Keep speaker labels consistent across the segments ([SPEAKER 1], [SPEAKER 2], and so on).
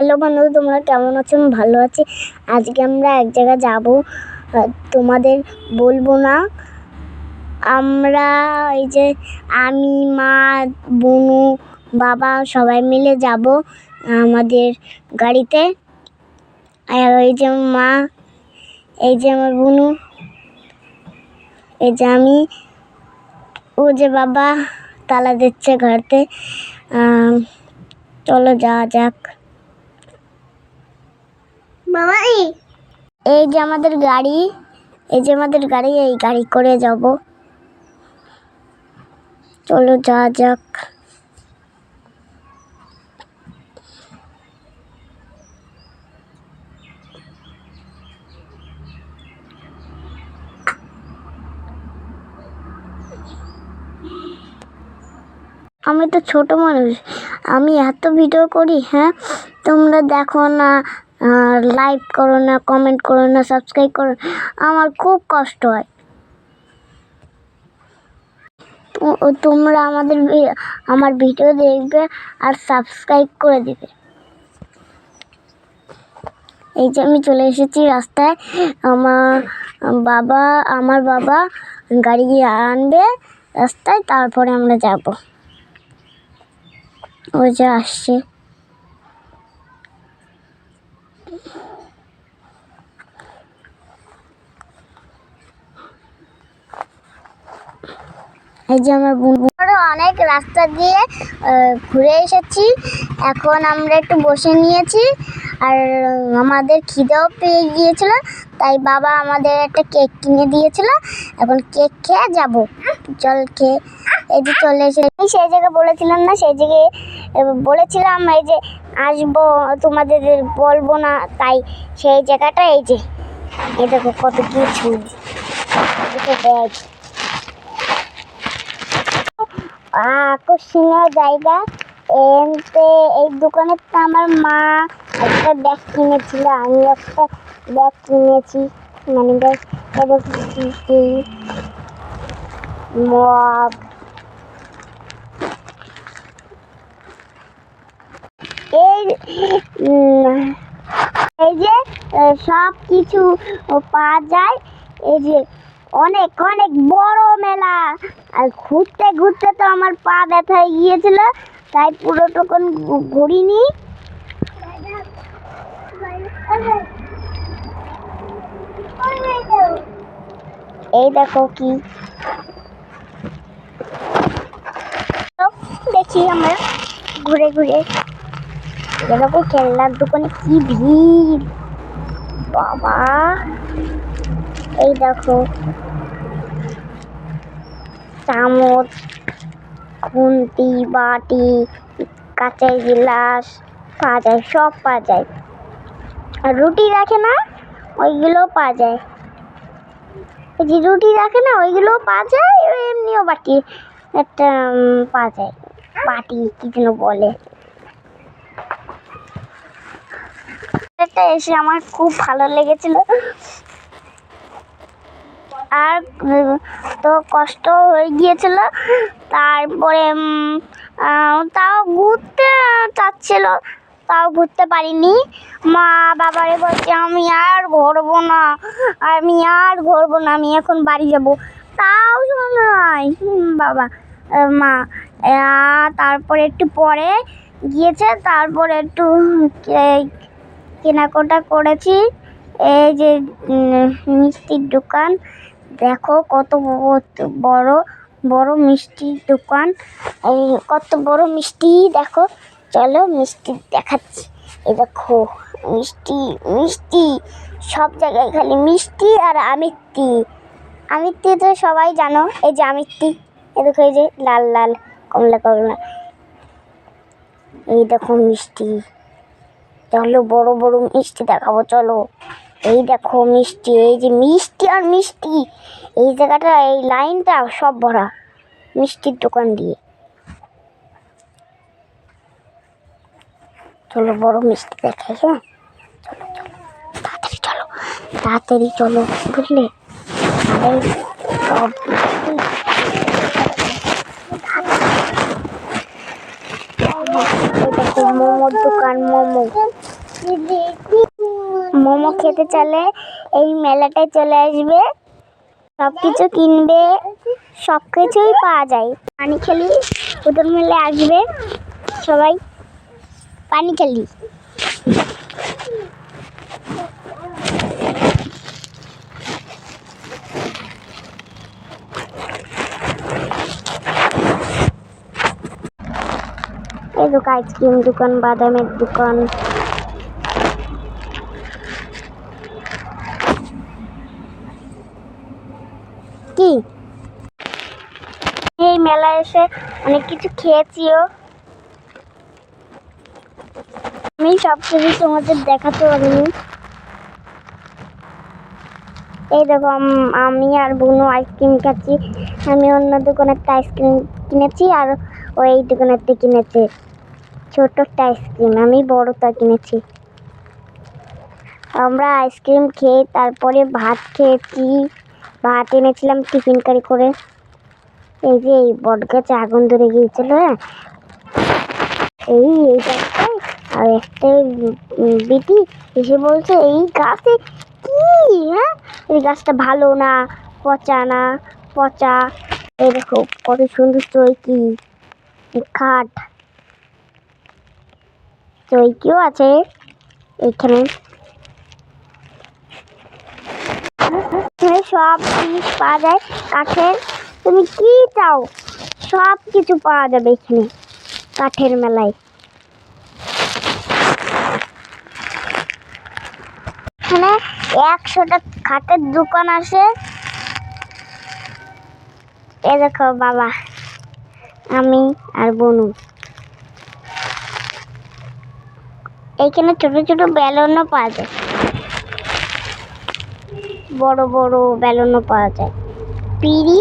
[SPEAKER 1] Hello বন্ধু তোমরা কেমন আছো? আমি ভালো আছি। আজকে আমরা এক জায়গায় যাব। তোমাদের বলব না। আমরা এই যে আমি, মা, বনু, বাবা সবাই মিলে যাব আমাদের গাড়িতে। আর এই যে মা, এই যে আমার বনু, এই যে আমি, ও যে বাবা, তালা দিচ্ছে ঘরতে চলো যাওয়া যাক। বাবাই এই যে আমাদের গাড়ি, এই যে আমাদের গাড়ি, এই গাড়ি করে যাব। চলো যাওয়া যাক। আমি তো ছোট মানুষ। আমি এত ভিডিও করি হ্যাঁ? তোমরা দেখো না লাইক করো না কমেন্ট করো না সাবস্ক্রাইব করো। আমার খুব কষ্ট হয়। তোমরা আমাদের আমার ভিডিও দেখবে আর সাবস্ক্রাইব করে দিবে। এই যে আমি চলে এসেছি রাস্তায়, আমার বাবা আমার বাবা গাড়ি আনবে রাস্তায়, তারপরে আমরা যাব। ওই যে আসছে। এই যে আমার অনেক রাস্তা দিয়ে ঘুরে এসেছি। এখন আমরা একটু বসে নিয়েছি। আর আমাদের খিদেও পেয়ে গিয়েছিল, তাই বাবা আমাদের একটা কেক কিনে দিয়েছিল। এখন কেক খেয়ে যাব। জল খেয়ে, এই যে চলে এসে সেই জায়গায় বলেছিলাম না, সেই জায়গায় বলেছিলাম এই যে আসব, তোমাদের বলব না, তাই সেই জায়গাটা এই যে। এই দেখো কত কিছু ব্যাগ আকর্ষণীয় জায়গা। এমতে এই দোকানে তো আমার মা একটা ব্যাগ কিনেছিল, আমি একটা ব্যাগ কিনেছি। মানে ব্যাগ মগ এই যে সব কিছু পাওয়া যায়। এই যে, অনেক অনেক বড় মেলা। আর ঘুরতে ঘুরতে তো আমার পা ব্যথা গিয়েছিল, তাই পুরো তখন ঘুরিনি। এই দেখো কি। দেখি আমরা, ঘুরে ঘুরে। দেখো খেলনার দোকানে কি ভিড়। বাবা। এই দেখো। চামচ, খুন্তি, বাটি, কাঁচের গিলাস পাওয়া যায়, সব পাওয়া যায়। আর রুটি রাখে না, ওইগুলোও পাওয়া যায়। ওই যে রুটি রাখে না, ওইগুলোও পাওয়া যায় এমনিও বাটি, একটা পাওয়া যায়। বাটি, কি যেন বলে। এটা এসে আমার খুব ভালো লেগেছিল। আর তো কষ্ট হয়ে গিয়েছিল। তারপরে তাও ঘুরতে চাচ্ছিল, তাও ঘুরতে পারিনি। মা বাবারে বলছে, আমি আর ঘুরবো না, আমি আর ঘুরবো না, আমি এখন বাড়ি যাব। তাও নাই বাবা মা তারপরে একটু পরে গিয়েছে, তারপরে একটু কেনাকাটা করেছি। এই যে মিষ্টির দোকান। দেখো কত বড় বড় মিষ্টির দোকান। এই কত বড় মিষ্টি, দেখো। চলো মিষ্টি দেখাচ্ছি। এই দেখো, মিষ্টি মিষ্টি। সব জায়গায় খালি মিষ্টি আর আমিত্তি। আমিত্তি তো সবাই জানো, এই যে আমিত্তি। এই দেখো, এই যে লাল লাল কমলা কমলা। এই দেখো মিষ্টি। চলো বড় বড় মিষ্টি দেখাবো, চলো। এই দেখো মিষ্টি, এই যে মিষ্টি আর মিষ্টি, এই জায়গাটা, এই লাইনটা সব ভরা মিষ্টির দোকান দিয়ে। চলো বড় মিষ্টি দেখাই হ্যাঁ? তাড়াতাড়ি চলো তাড়াতাড়ি চলো, বুঝলে? সব মোমোর দোকান মোমো মোমো খেতে চলে, এই মেলাটায় চলে আসবে। সব কিছু কিনবে সব কিছুই পাওয়া যায়। পানি খেলি, উদর মেলে আসবে। সবাই পানি খেলি। এই দোকান আইসক্রিম দোকান, বাদামের দোকান। কি? এই মেলায় এসে অনেক কিছু খেয়েছিও। আমি সব কিছু তোমাদের দেখাতে পারিনি। এই দেখো, আমি আর বোনু আইসক্রিম খাচ্ছি। আমি অন্য দোকানের আইসক্রিম কিনেছি আর ওই দোকানের কিনেছে। ছোট একটা আইসক্রিম, আমি বড়টা কিনেছি। আমরা আইসক্রিম খেয়ে তারপরে ভাত খেয়েছি ভাত এনেছিলাম টিফিন কারি করে। এই যে এই বট গাছে আগুন ধরে গিয়েছিল হ্যাঁ? এই এই গাছটায় আর একটা বিটি এসে বলছে, এই গাছে কি হ্যাঁ? এই গাছটা ভালো না, পচা না, পচা। এই দেখো, কত সুন্দর চৈকি খাট চৈকিও আছে এখানে সব জিনিস পাওয়া যায়। কাঠের, তুমি কি চাও? সব কিছু পাওয়া যাবে এখানে, কাঠের মেলায়। এখানে একশোটা খাটের দোকান আছে। এ দেখো বাবা, আমি আর বনু। এইখানে ছোট ছোট বেলুনও পাওয়া যায়। বড় বড় বেলুনও পাওয়া যায়। পিড়ি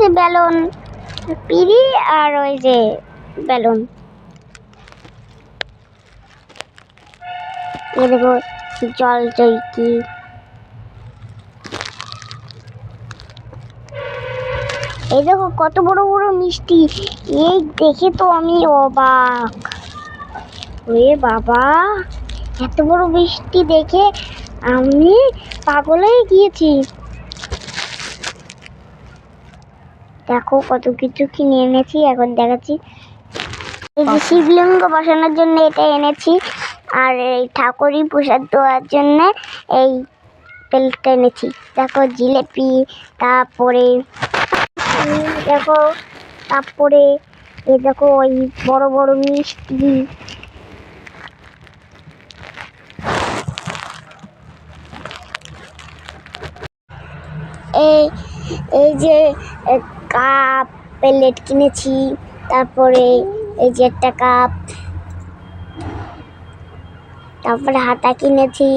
[SPEAKER 1] যে বেলুন পিড়ি আর ওই যে বেলুন এই দেখো, জল চৈকি। এই দেখো, কত বড় বড় মিষ্টি। এই দেখে তো আমি অবাক। ওরে বাবা, এত বড় মিষ্টি দেখে আমি পাগল হয়ে গিয়েছি। দেখো কত কিছু কিনে এনেছি, এখন দেখাচ্ছি। এই যে শিবলিঙ্গ বসানোর জন্য এটা এনেছি, আর এই ঠাকুরই প্রসাদ দেওয়ার জন্য এই প্লেটটা এনেছি। দেখো জিলেপি, তারপরে দেখো, তারপরে এই দেখো ওই বড় বড় মিষ্টি এই এই যে কাপ প্লেট কিনেছি তারপরে এই যে একটা কাপ তারপরে হাতা কিনেছি।